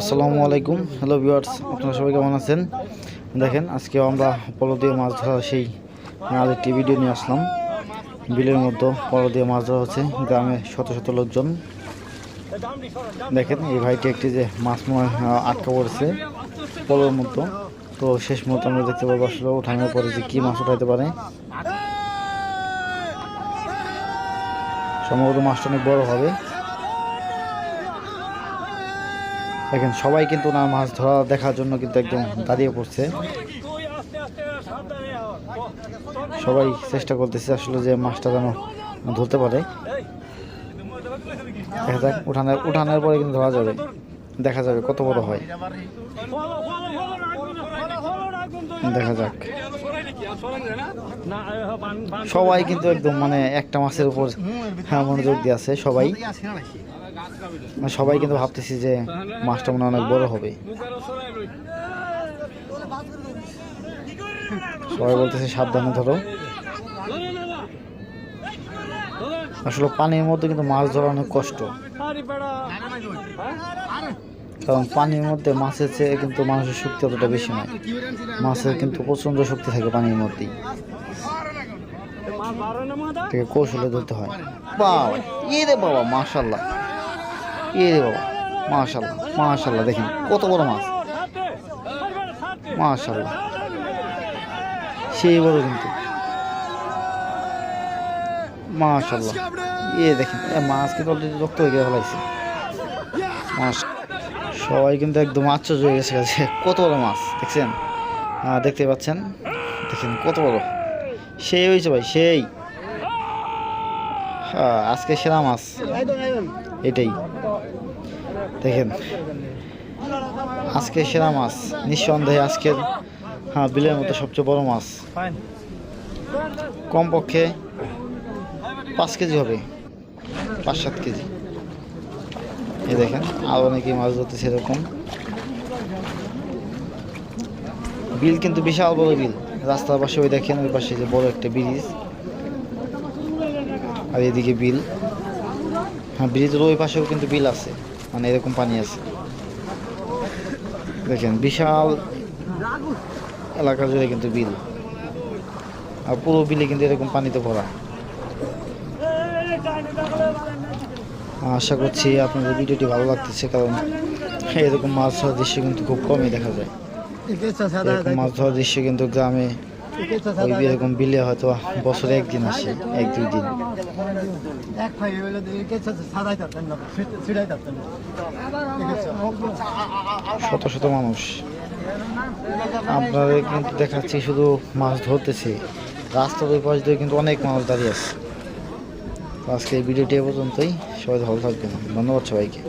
আসসালামু আলাইকুম। Hello viewers আপনারা সবাই কেমন আছেন? দেখেন, আজকে আমরা পলো দিয়ে মাছ ধরা সেই আরেকটি ভিডিও নিয়ে আসলাম। বিলের মধ্যে পলো দিয়ে মাছ ধরা হচ্ছে, গ্রামে শত শত লোকজন। দেখেন, এই ভাইটি একটি যে মাছ আটকা পড়েছে পলোর মতো তো শেষ মুহূর্তে আমরা দেখতে পাবো আসলে ওঠানোর পরে যে কী মাছ উঠাইতে পারে। সম্ভবত মাছটা অনেক বড় হবে। দেখেন, সবাই কিন্তু ওনার মাছ ধরা দেখার জন্য কিন্তু একদম দাঁড়িয়ে পড়ছে। সবাই চেষ্টা করতেছে আসলে যে মাছটা যেন ধরতে পারে। দেখা যাক, উঠানের উঠানের পরে কিন্তু ধরা যাবে। দেখা যাবে কত বড় হয়। দেখা যাক। সবাই কিন্তু একদম মানে একটা মাছের উপর হ্যাঁ মনোযোগ দিয়ে আছে সবাই। সবাই কিন্তু ভাবতেছি যে মাছটা মনে অনেক বড় হবে। সবাই বলতেছে সাবধানে ধরো। আসলে পানির মধ্যে কিন্তু মাছ ধরা অনেক কষ্ট। কারণ পানির মধ্যে মাছের চেয়ে কিন্তু মানুষের শক্তি অতটা বেশি নয়। মাছের কিন্তু প্রচণ্ড শক্তি থাকে পানির মধ্যেই। থেকে কৌশলে ধরতে হয়। বাবা ইয়ে রে বাবা রে বাবা মাশাল্লাহ মাশাল্লাহ দেখেন কত বড় মাছ। মাশাল্লাহ সেই বড় কিন্তু। মাশাল্লাহ ইয়ে দেখেন এ মাছ কিন্তু অলরেডি রক্ত হয়ে গিয়ে ফেলাইছে। মাছ সবাই কিন্তু একদম আশ্চর্য হয়ে গেছে কাছে কত বড় মাছ দেখছেন? আহ, দেখতে পাচ্ছেন? দেখেন কত বড়। সেই হয়েছে ভাই সেই। হ্যাঁ, আজকে সেরা মাছ। এটাই। দেখেন। আজকে সেরা মাছ। নিঃসন্দেহে আজকের হ্যাঁ বিলের মধ্যে সবচেয়ে বড় মাছ। কমপক্ষে পাঁচ কেজি হবে। পাঁচ, সাত কেজি। এ দেখেন, আর অনেকেই মাছ ধরতেছে এরকম। বিল কিন্তু বিশাল বড় বিল। রাস্তার পাশে ওই দেখেন, ওই পাশে যে বড় একটা ব্রিজ। আর এদিকে বিল। হ্যাঁ ব্রিজের ওই পাশেও কিন্তু বিল আছে। মানে এরকম পানি আছে। দেখেন, বিশাল এলাকা জুড়ে কিন্তু বিল। আর পুরো বিলে কিন্তু এরকম পানিতে ভরা। আশা করছি আপনাদের ভিডিওটি ভালো লাগতেছে, কারণ এরকম মাছ ধরার দৃশ্য কিন্তু খুব কমই দেখা যায়। এরকম মাছ ধরার দৃশ্য কিন্তু গ্রামে এরকম বিলে হয়তো বছরে একদিন আসে, এক দুই দিন। এক ভাই হইল সাদাই থাকতেন না থাকতেন শত শত মানুষ। আপনাদের কিন্তু দেখাচ্ছি শুধু মাছ ধরতেছি। রাস্তার ওই পাশ দিয়ে কিন্তু অনেক মানুষ দাঁড়িয়ে আছে। আজকে এই ভিডিওটি এ পর্যন্তই। সবাই ভালো থাকবেন। ধন্যবাদ সবাইকে।